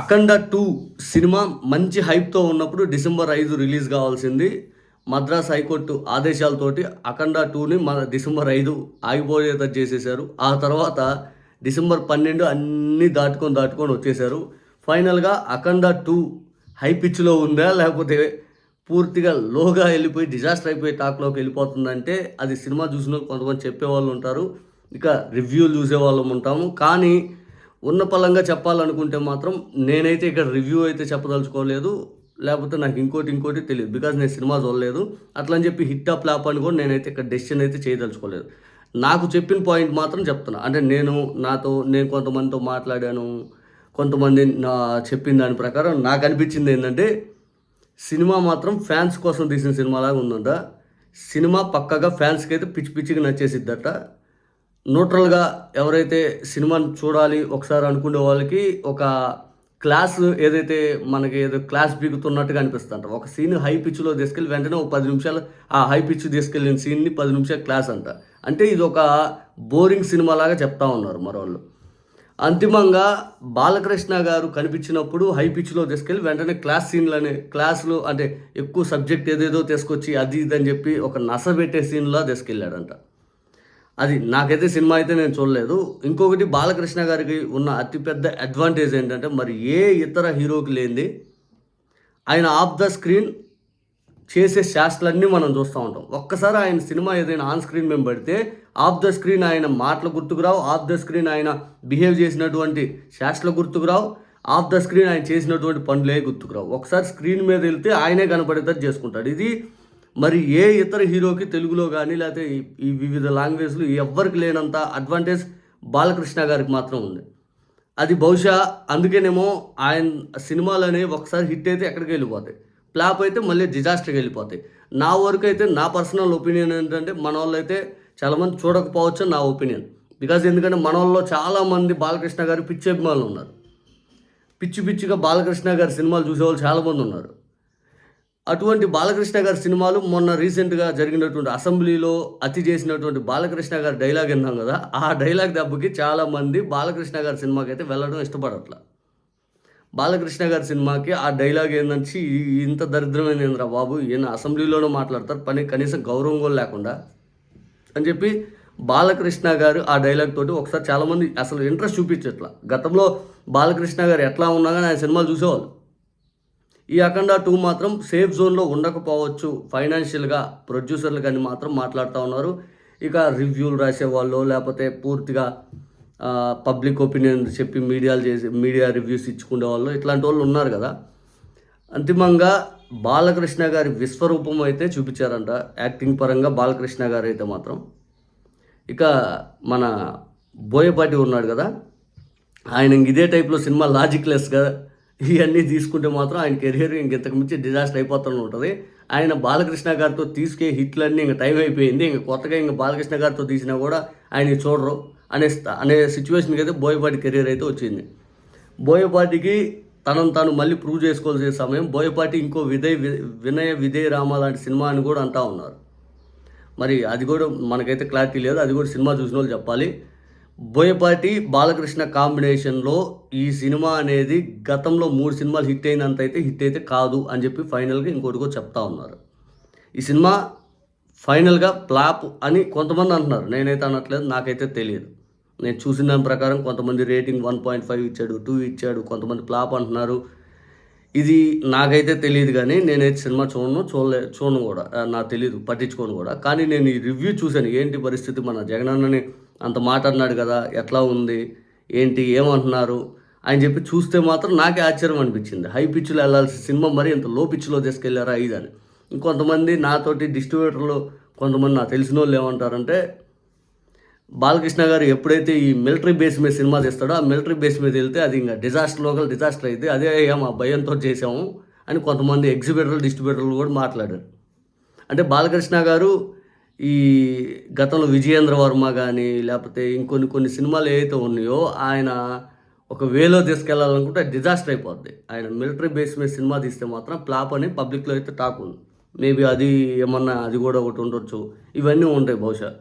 అఖండ two cinema మంచి హైప్తో ఉన్నప్పుడు December ఐదు రిలీజ్ కావాల్సింది. మద్రాస్ హైకోర్టు ఆదేశాలతోటి అఖండ టూని మన డిసెంబర్ ఐదు ఆగిపోయేటట్టు చేసేశారు. ఆ తర్వాత డిసెంబర్ పన్నెండు అన్నీ దాటుకొని దాటుకొని వచ్చేసారు ఫైనల్గా అఖండ టూ హై పిచ్లో ఉందా లేకపోతే పూర్తిగా లోగా వెళ్ళిపోయి డిజాస్టర్ అయిపోయి టాక్లోకి వెళ్ళిపోతుందంటే అది సినిమా చూసిన కొంతమంది చెప్పేవాళ్ళు ఉంటారు. ఇక రివ్యూలు చూసే వాళ్ళం ఉంటాము. కానీ ఉన్న పలంగా చెప్పాలనుకుంటే మాత్రం నేనైతే ఇక్కడ రివ్యూ అయితే చెప్పదలుచుకోలేదు. లేకపోతే నాకు ఇంకోటి ఇంకోటి తెలియదు. బికాజ్ నేను సినిమా చూడలేదు. అట్లా అని చెప్పి హిట్ ఆ ల్యాప్ అని కూడా నేనైతే ఇక్కడ డెసిషన్ అయితే చేయదలుచుకోలేదు. నాకు చెప్పిన పాయింట్ మాత్రం చెప్తున్నా. అంటే నేను నాతో నేను కొంతమందితో మాట్లాడాను. కొంతమంది నా చెప్పిన దాని ప్రకారం నాకు అనిపించింది ఏంటంటే సినిమా మాత్రం ఫ్యాన్స్ కోసం తీసిన సినిమాలాగా ఉందంట. సినిమా పక్కగా ఫ్యాన్స్కి అయితే పిచ్చి పిచ్చిగా నచ్చేసిద్దట. న్యూట్రల్గా ఎవరైతే సినిమాని చూడాలి ఒకసారి అనుకునే వాళ్ళకి ఒక క్లాస్ ఏదైతే మనకి ఏదో క్లాస్ బిగుతున్నట్టుగా అనిపిస్తుంట ఒక సీన్ హై పిచ్లో తీసుకెళ్ళి వెంటనే ఒక పది నిమిషాలు ఆ హై పిచ్ తీసుకెళ్ళిన సీన్ని పది నిమిషాలు క్లాస్ అంట. అంటే ఇది ఒక బోరింగ్ సినిమా లాగా చెప్తా ఉన్నారు మరోళ్ళు. అంతిమంగా బాలకృష్ణ గారు కనిపించినప్పుడు హై పిచ్లో తీసుకెళ్ళి వెంటనే క్లాస్ సీన్లని క్లాసులు అంటే ఎక్కువ సబ్జెక్ట్ ఏదేదో తీసుకొచ్చి అది ఇది అని చెప్పి ఒక నస పెట్టే సీన్లా తీసుకెళ్ళాడంట. అది నాకైతే సినిమా అయితే నేను చూడలేదు. ఇంకొకటి బాలకృష్ణ గారికి ఉన్న అతిపెద్ద అడ్వాంటేజ్ ఏంటంటే మరి ఏ ఇతర హీరోకి లేనిది ఆయన ఆఫ్ ద స్క్రీన్ చేసే శాస్త్రాలన్నీ మనం చూస్తూ ఉంటాం. ఒక్కసారి ఆయన సినిమా ఏదైనా ఆన్ స్క్రీన్ మేము పెడితే ఆఫ్ ద స్క్రీన్ ఆయన మాటలు గుర్తుకురావు ఆఫ్ ద స్క్రీన్ ఆయన బిహేవ్ చేసినటువంటి శాస్త్రాలు గుర్తుకురావు ఆఫ్ ద స్క్రీన్ ఆయన చేసినటువంటి పనులే గుర్తుకురావు. ఒకసారి స్క్రీన్ మీద వెళ్తే ఆయనే కనపడేటట్టు చేసుకుంటాడు. ఇది మరి ఏ ఇతర హీరోకి తెలుగులో కానీ లేకపోతే ఈ- వివిధ లాంగ్వేజ్లు ఎవ్వరికి లేనంత అడ్వాంటేజ్ బాలకృష్ణ గారికి మాత్రం ఉంది. అది బహుశా అందుకేనేమో ఆయన సినిమాలు అనేవి ఒకసారి హిట్ అయితే ఎక్కడికి వెళ్ళిపోతాయి. ఫ్లాప్ అయితే మళ్ళీ డిజాస్టర్కి వెళ్ళిపోతాయి. నా వరకు అయితే నా పర్సనల్ ఒపీనియన్ ఏంటంటే మన వాళ్ళు అయితే చాలామంది చూడకపోవచ్చు నా ఒపీనియన్. బికాజ్ ఎందుకంటే మన వాళ్ళలో చాలామంది బాలకృష్ణ గారి పిచ్చి అభిమానులు ఉన్నారు. పిచ్చి పిచ్చిగా బాలకృష్ణ గారి సినిమాలు చూసేవాళ్ళు చాలామంది ఉన్నారు. అటువంటి బాలకృష్ణ గారి సినిమాలు మొన్న రీసెంట్గా జరిగినటువంటి అసెంబ్లీలో అతి చేసినటువంటి బాలకృష్ణ గారి డైలాగ్ విన్నాం కదా ఆ డైలాగ్ దెబ్బకి చాలామంది బాలకృష్ణ గారి సినిమాకి అయితే వెళ్ళడం ఇష్టపడట్ల. బాలకృష్ణ గారి సినిమాకి ఆ డైలాగ్ ఏంటంటే ఇంత ఇంత దరిద్రమైందిరా బాబు ఈయన అసెంబ్లీలోనూ మాట్లాడతారు పని కనీసం గౌరవం కూడా లేకుండా అని చెప్పి బాలకృష్ణ గారు ఆ డైలాగ్ తోటి ఒకసారి చాలామంది అసలు ఇంట్రెస్ట్ చూపించట్లా. గతంలో బాలకృష్ణ గారు ఎట్లా ఉన్నా కానీ ఆయన సినిమాలు చూసేవాళ్ళు. ఈ అఖండ టూ మాత్రం సేఫ్ జోన్లో ఉండకపోవచ్చు. ఫైనాన్షియల్గా ప్రొడ్యూసర్లు కానీ మాత్రం మాట్లాడుతూ ఉన్నారు. ఇక రివ్యూలు రాసేవాళ్ళు లేకపోతే పూర్తిగా పబ్లిక్ ఒపీనియన్ చెప్పి మీడియాలు చేసి మీడియా రివ్యూస్ ఇచ్చుకునే వాళ్ళు ఇట్లాంటి వాళ్ళు ఉన్నారు కదా. అంతిమంగా బాలకృష్ణ గారి విశ్వరూపం అయితే చూపించారంట. యాక్టింగ్ పరంగా బాలకృష్ణ గారు అయితే మాత్రం. ఇక మన బోయపాటి ఉన్నాడు కదా. ఆయన ఇదే టైప్లో సినిమా లాజిక్లెస్గా ఇవన్నీ తీసుకుంటే మాత్రం ఆయన కెరియర్ ఇంకెంతకు మించి డిజాస్టర్ అయిపోతూనే ఉంటుంది. ఆయన బాలకృష్ణ గారితో తీసుకే హిట్లన్నీ ఇంకా టైం అయిపోయింది. ఇంకా కొత్తగా ఇంకా బాలకృష్ణ గారితో తీసినా కూడా ఆయన చూడరు అనే అనే సిచ్యువేషన్కి అయితే బోయపాటి కెరియర్ అయితే వచ్చింది. బోయపాటికి తనను తాను మళ్ళీ ప్రూవ్ చేసుకోవాల్సిన సమయం బోయపాటి ఇంకో విదయ్ వినయ విజయ్ రామ లాంటి సినిమా అని కూడా అంటా ఉన్నారు. మరి అది కూడా మనకైతే క్లారిటీ లేదు. అది కూడా సినిమా చూసిన వాళ్ళు చెప్పాలి. బోయపాటి బాలకృష్ణ కాంబినేషన్లో ఈ సినిమా అనేది గతంలో మూడు సినిమాలు హిట్ అయినంత అయితే హిట్ అయితే కాదు అని చెప్పి ఫైనల్గా ఇంకోటికో చెప్తా ఉన్నారు. ఈ సినిమా ఫైనల్గా ఫ్లాప్ అని కొంతమంది అంటున్నారు. నేనైతే అనట్లేదు నాకైతే తెలియదు. నేను చూసిన దాని ప్రకారం కొంతమంది రేటింగ్ వన్ పాయింట్ ఫైవ్ ఇచ్చాడు టూ ఇచ్చాడు కొంతమంది ఫ్లాప్ అంటున్నారు. ఇది నాకైతే తెలియదు కానీ నేనైతే సినిమా చూడను చూడలే చూడను కూడా. నాకు తెలియదు పట్టించుకోను కూడా. కానీ నేను ఈ రివ్యూ చూశాను. ఏంటి పరిస్థితి? మన జగనన్నని అంత మాట అన్నాడు కదా ఎట్లా ఉంది ఏంటి ఏమంటున్నారు అని చెప్పి చూస్తే మాత్రం నాకే ఆశ్చర్యం అనిపించింది. హై పిచ్లో వెళ్ళాల్సిన సినిమా మరి ఇంత లో పిచ్లో తీసుకెళ్ళారా ఇదని. ఇంకొంతమంది నాతోటి డిస్ట్రిబ్యూటర్లు కొంతమంది నాకు తెలిసిన వాళ్ళు ఏమంటారంటే బాలకృష్ణ గారు ఎప్పుడైతే ఈ మిలిటరీ బేస్ మీద సినిమా తీస్తాడో ఆ మిలిటరీ బేస్ మీద వెళ్తే అది ఇంకా డిజాస్టర్ లోకల్ డిజాస్టర్ అయితే అదే అయ్యా మా భయంతో చేసాము అని కొంతమంది ఎగ్జిబిటర్లు డిస్ట్రిబ్యూటర్లు కూడా మాట్లాడారు. అంటే బాలకృష్ణ గారు ఈ గతంలో విజయేంద్ర వర్మ కానీ లేకపోతే ఇంకొన్ని కొన్ని సినిమాలు ఏవైతే ఉన్నాయో ఆయన ఒక వేలో తీసుకెళ్ళాలనుకుంటే డిజాస్టర్ అయిపోద్ది. ఆయన మిలిటరీ బేస్ మీద సినిమా తీస్తే మాత్రం ఫ్లాప్ అని పబ్లిక్లో అయితే టాక్ ఉంది. మేబీ అది ఏమన్నా అది కూడా ఒకటి ఉండొచ్చు. ఇవన్నీ ఉంటాయి బహుశా.